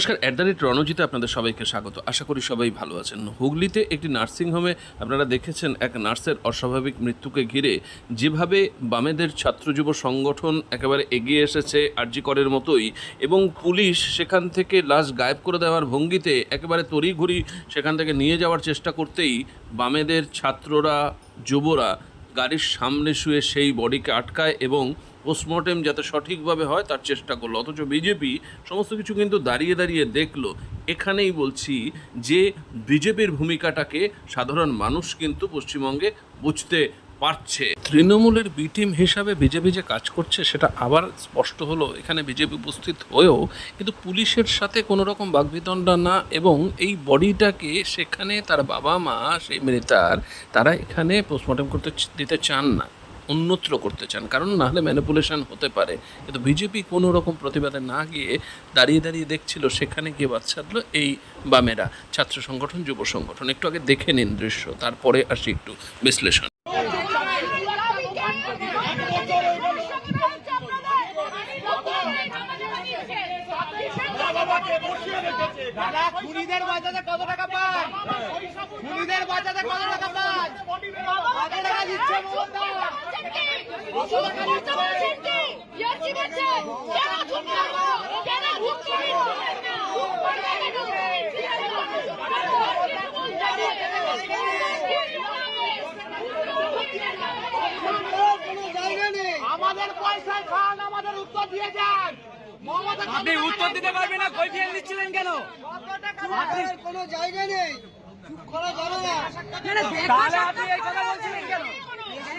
নমস্কার at the rate রণজিতে আপনাদের সবাইকে স্বাগত। আশা করি সবাই ভালো আছেন। হুগলিতে একটি নার্সিংহোমে আপনারা দেখেছেন এক নার্সের অস্বাভাবিক মৃত্যুকে ঘিরে। যেভাবে বামেদের ছাত্র যুব সংগঠন একেবারে এগিয়ে এসেছে আরজি করের মতোই এবং পুলিশ সেখান থেকে লাশ গায়েব করে দেওয়ার ভঙ্গিতে একেবারে তড়িঘড়ি সেখান থেকে নিয়ে যাওয়ার চেষ্টা করতেই বামেদের ছাত্ররা, যুবরা গাড়ির সামনে শুয়ে সেই বডিকে আটকায় এবং পোস্টমর্টেম যাতে সঠিকভাবে হয়, তার চেষ্টা করল। অথচ বিজেপি সমস্ত কিছু কিন্তু দাঁড়িয়ে দাঁড়িয়ে দেখল। এখানেই বলছি যে, বিজেপির ভূমিকাটাকে সাধারণ মানুষ কিন্তু পশ্চিমবঙ্গে বুঝতে পারছে। তৃণমূলের বি টিম হিসাবে বিজেপি যে কাজ করছে, সেটা আবার স্পষ্ট হলো। এখানে বিজেপি উপস্থিত হয়েও কিন্তু পুলিশের সাথে কোনো রকম বাগবিতণ্ডা না এবং এই বডিটাকে সেখানে তার বাবা মা, সেই মৃতার, তারা এখানে পোস্টমর্টম করতে দিতে চান না। অন্যত্র করতে চান কারণ নাহলে ম্যানিপুলেশন হতে পারে কিন্তু বিজেপি কোনো রকম প্রতিবাদে না গিয়ে দাঁড়িয়ে দাঁড়িয়ে দেখছিল সেখানে গিয়ে বাচ্চাগুলো এই বামেরা ছাত্র সংগঠন যুব সংগঠন একটু আগে দেখে নিন দৃশ্য তারপরে আসি একটু বিশ্লেষণ কত টাকা বাঁচাতে কত টাকা কত টাকা দিচ্ছে কোনো জায়গা নেই আমাদের পয়সায় খান আমাদের উত্তর দিয়ে যান। আপনি উত্তর দিতে পারবেন না কৈফিয়ত দিচ্ছিলেন কেন? কোনো জায়গা নেই। চুপ করা যাবে না। তাহলে আপনি এই কথা বলছিলেন কেন?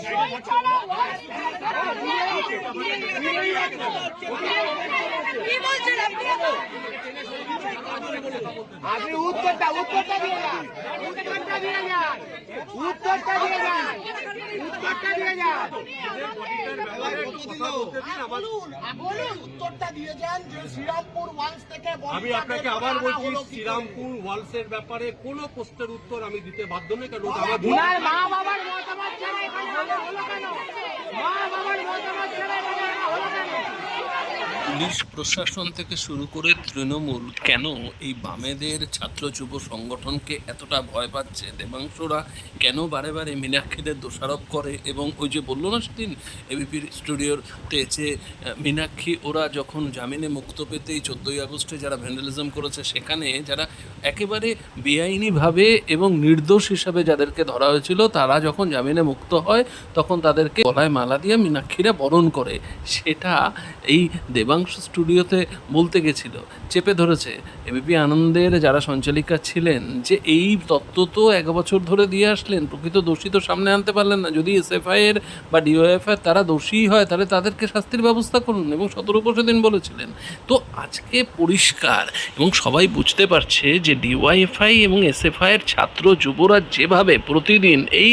说一说了，我。আপনি উত্তরটা উত্তরটা দিয়ে যান। উত্তরটা দিয়ে যান। উত্তরটা দিয়ে যান। উত্তরটা দিয়ে যান। উত্তরটা দিয়ে যান যে শ্রীরামপুর থেকে আমি আপনাকে আবার বলছি শ্রীরামপুর ওয়ালসের ব্যাপারে কোনো প্রশ্নের উত্তর আমি দিতে বাধ্য নই কারণ আমার মা বাবার মতামত ছাড়া এখানে হলো কেন? মা বাবার মতামত ছাড়া এখানে আনা হলো কেন পুলিশ প্রশাসন থেকে শুরু করে তৃণমূল, কেন এই বামেদের ছাত্র যুব সংগঠনকে এতটা ভয় পাচ্ছে? দেবাংশরা কেন বারে বারে মীনাক্ষীদের দোষারোপ করে? এবং ওই যে বলল না সেদিন এবিপির স্টুডিওতে যে মীনাক্ষী, ওরা যখন জামিনে মুক্ত পেতেই চোদ্দোই আগস্টে যারা ভ্যান্ডালিজম করেছে, সেখানে যারা একেবারে বেআইনিভাবে এবং নির্দোষ হিসাবে যাদেরকে ধরা হয়েছিল, তারা যখন জামিনে মুক্ত হয়, তখন তাদেরকে গলায় মালা দিয়ে মীনাক্ষীরা বরণ করে। সেটা এই দেবাংশ স্টুডিওতে বলতে গেছিল, চেপে ধরেছে। এবিপি আনন্দের যারা সঞ্চালিকা ছিলেন, যে এই তত্ত্ব তো এক বছর ধরে দিয়ে আসলেন, প্রকৃত দোষী তো সামনে আনতে পারলেন না। যদি এসএফআই এর বা ডিওএফ এর তারা দোষী হয়, তাহলে তাদেরকে শাস্তির ব্যবস্থা করুন এবং সতেরো সেদিন বলেছিলেন। তো আজকে পরিষ্কার এবং সবাই বুঝতে পারছে যে ডিওয়াইএফআই এবং এসএফআই এর ছাত্র যুবরা যেভাবে প্রতিদিন এই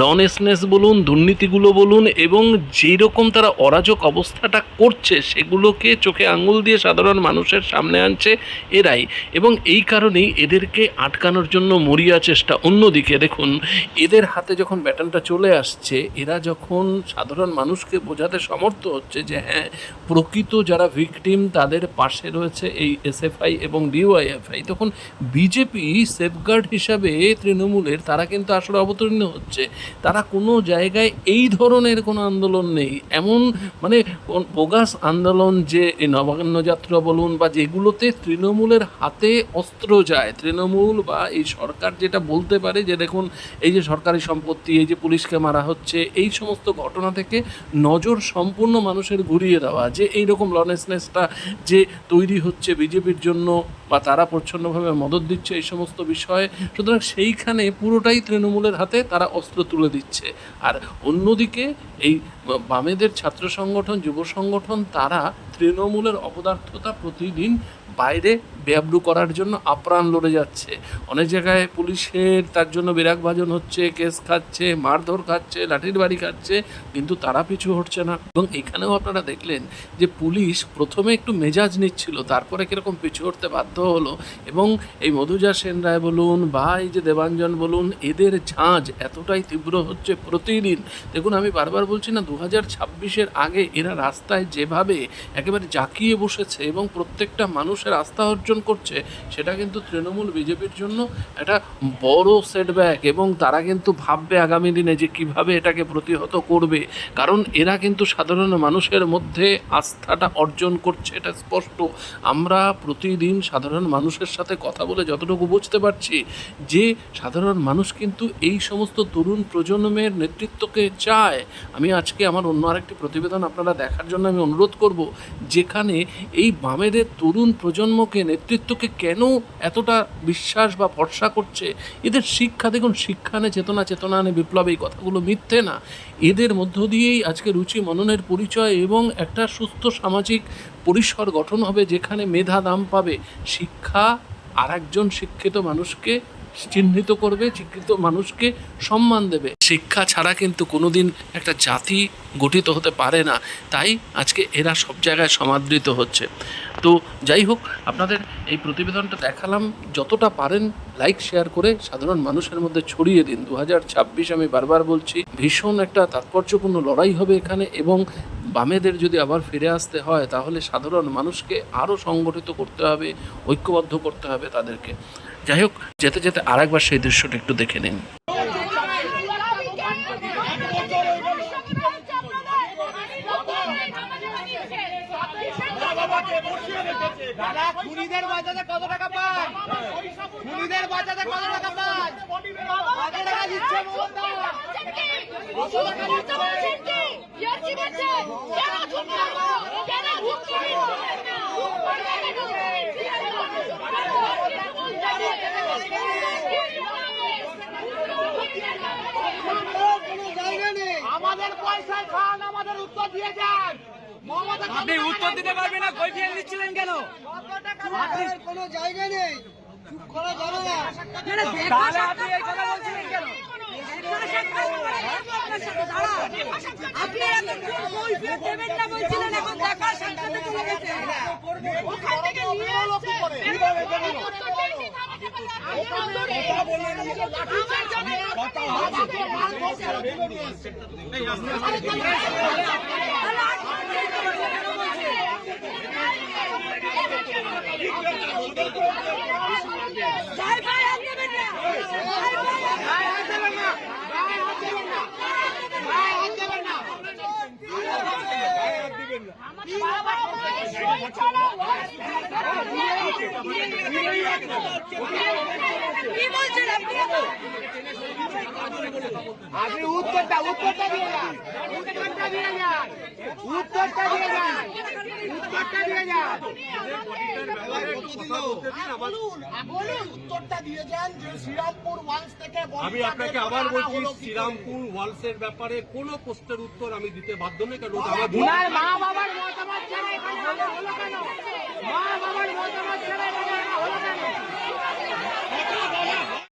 লনেসনেস বলুন, দুর্নীতিগুলো বলুন এবং যেই রকম তারা অরাজক অবস্থাটা করছে, সেগুলোকে চোখে আঙুল দিয়ে সাধারণ মানুষের সামনে আনছে এরাই। এবং এই কারণেই এদেরকে আটকানোর জন্য মরিয়া চেষ্টা অন্যদিকে। দেখুন, এদের হাতে যখন ব্যাটনটা চলে আসছে, এরা যখন সাধারণ মানুষকে বোঝাতে সমর্থ হচ্ছে যে হ্যাঁ প্রকৃত যারা ভিকটিম তাদের পাশে রয়েছে এই এসএফআই এবং ডিওয়াইএফআই, তখন বিজেপি সেফগার্ড হিসাবে তৃণমূলের তারা কিন্তু আসলে অবতীর্ণ হচ্ছে। তারা কোনো জায়গায় এই ধরনের কোনো আন্দোলন নেই। এমন মানে বোগাস আন্দোলন যে যে এই নবান্ন যাত্রা বলুন বা যেগুলোতে তৃণমূলের হাতে অস্ত্র যায়, তৃণমূল বা এই সরকার যেটা বলতে পারে যে দেখুন, এই যে সরকারি সম্পত্তি, এই যে পুলিশকে মারা হচ্ছে, এই সমস্ত ঘটনা থেকে নজর সম্পূর্ণ মানুষের ঘুরিয়ে দেওয়া, যে এই রকম লনেসনেসটা যে তৈরি হচ্ছে বিজেপির জন্য বা তারা প্রচ্ছন্নভাবে মদত দিচ্ছে এই সমস্ত বিষয়ে, সুতরাং সেইখানে পুরোটাই তৃণমূলের হাতে তারা অস্ত্র তুলে দিচ্ছে। আর অন্যদিকে এই বামেদের ছাত্র সংগঠন যুব সংগঠন তারা তৃণমূলের অপদার্থতা প্রতিদিন বাইরে ব্যাবরু করার জন্য আপ্রাণ লড়ে যাচ্ছে। অনেক জায়গায় পুলিশের তার জন্য বিরাগ ভাজন হচ্ছে, কেস খাচ্ছে, মারধর খাচ্ছে, লাঠির বাড়ি খাচ্ছে, কিন্তু তারা পিছু হটছে না। এবং এখানেও আপনারা দেখলেন যে পুলিশ প্রথমে একটু মেজাজ নিচ্ছিল, তারপরে কীরকম পিছু হটতে বাধ্য হলো। এবং এই মধুজা সেন রায় বলুন বা এই যে দেবাঞ্জন বলুন, এদের ঝাঁজ এতটাই তীব্র হচ্ছে প্রতিদিন। দেখুন, আমি বারবার বলছি না দু হাজার ছাব্বিশের আগে এরা রাস্তায় যেভাবে একেবারে জাঁকিয়ে বসেছে এবং প্রত্যেকটা মানুষের আস্থা অর্জন করছে, সেটা কিন্তু তৃণমূল বিজেপির জন্য একটা বড় সেটব্যাক এবং তারা কিন্তু ভাববে আগামী দিনে যে কীভাবে এটাকে প্রতিহত করবে। কারণ এরা কিন্তু সাধারণ মানুষের মধ্যে আস্থাটা অর্জন করছে, এটা স্পষ্ট। আমরা প্রতিদিন সাধারণ মানুষের সাথে কথা বলে যতটুকু বুঝতে পারছি যে সাধারণ মানুষ কিন্তু এই সমস্ত তরুণ প্রজন্মের নেতৃত্বকে চায়। আমি আজকে আমার অন্য আরেকটি প্রতিবেদন আপনারা দেখার জন্য আমি অনুরোধ করব, যেখানে এই বামেদের তরুণ প্রজন্মকে নেতৃত্বকে কেন এতটা বিশ্বাস বা ভরসা করছে? এদের শিক্ষা, দেখুন, শিক্ষা নেই চেতনা চেতনা আনে বিপ্লব, এই কথাগুলো মিথ্যে না। এদের মধ্য দিয়েই আজকে রুচি, মননের পরিচয় এবং একটা সুস্থ সামাজিক পরিসর গঠন হবে যেখানে মেধা দাম পাবে। শিক্ষা আর একজন শিক্ষিত মানুষকে চিহ্নিত করবে শিক্ষিত মানুষকে সম্মান দেবে। শিক্ষা ছাড়া কিন্তু কোনোদিন একটা জাতি গঠিত হতে পারে না। তাই আজকে এরা সব জায়গায় সমাদৃত হচ্ছে। তো যাই হোক, আপনাদের এই প্রতিবেদনটা দেখালাম। যতটা পারেন লাইক শেয়ার করে সাধারণ মানুষের মধ্যে ছড়িয়ে দিন। দু হাজার ছাব্বিশ আমি বারবার বলছি, ভীষণ একটা তাৎপর্যপূর্ণ লড়াই হবে এখানে এবং বামেদের যদি আবার ফিরে আসতে হয়, তাহলে সাধারণ মানুষকে আরও সংগঠিত করতে হবে, ঐক্যবদ্ধ করতে হবে তাদেরকে। যাই হোক যেতে যেতে আরেকবার সেই দৃশ্যটা একটু দেখে নিন টাকা পায় খুনিদের বাঁচাতে কত টাকা পায় কত টাকা দিচ্ছে আমাদের পয়সায় খান আমাদের উত্তর দিয়ে যান। আপনি উত্তর দিতে পারবেন না কৈফিয়ত দিচ্ছিলেন কেন? কত কোনো জায়গা নেই। চুপ করা যাবে না। তাহলে আপনি এই কথা বলছিলেন কেন? আপনি কৈফিয়ত দেবেন না বলছিলেন এখন দেখা সাক্ষাতে চলে গেছে ওখান থেকে নিয়ে এসছে কীভাবে দেবেন? গায়ে আপনি? আপনি উত্তরটা উত্তরটা দিয়ে যান। উত্তরটা দিয়ে যান। উত্তরটা দিয়ে যান। উত্তরটা দিয়ে যান। বলুন উত্তরটা দিয়ে যান যে শ্রীরামপুর ওয়ান্স থেকে আমি আপনাকে আবার বলছি শ্রীরামপুর ওয়ালসের ব্যাপারে কোনো প্রশ্নের উত্তর আমি দিতে বাধ্য নই কারণ আমার মা বাবার মতামত ছাড়া মা বাবার মতামত ছাড়া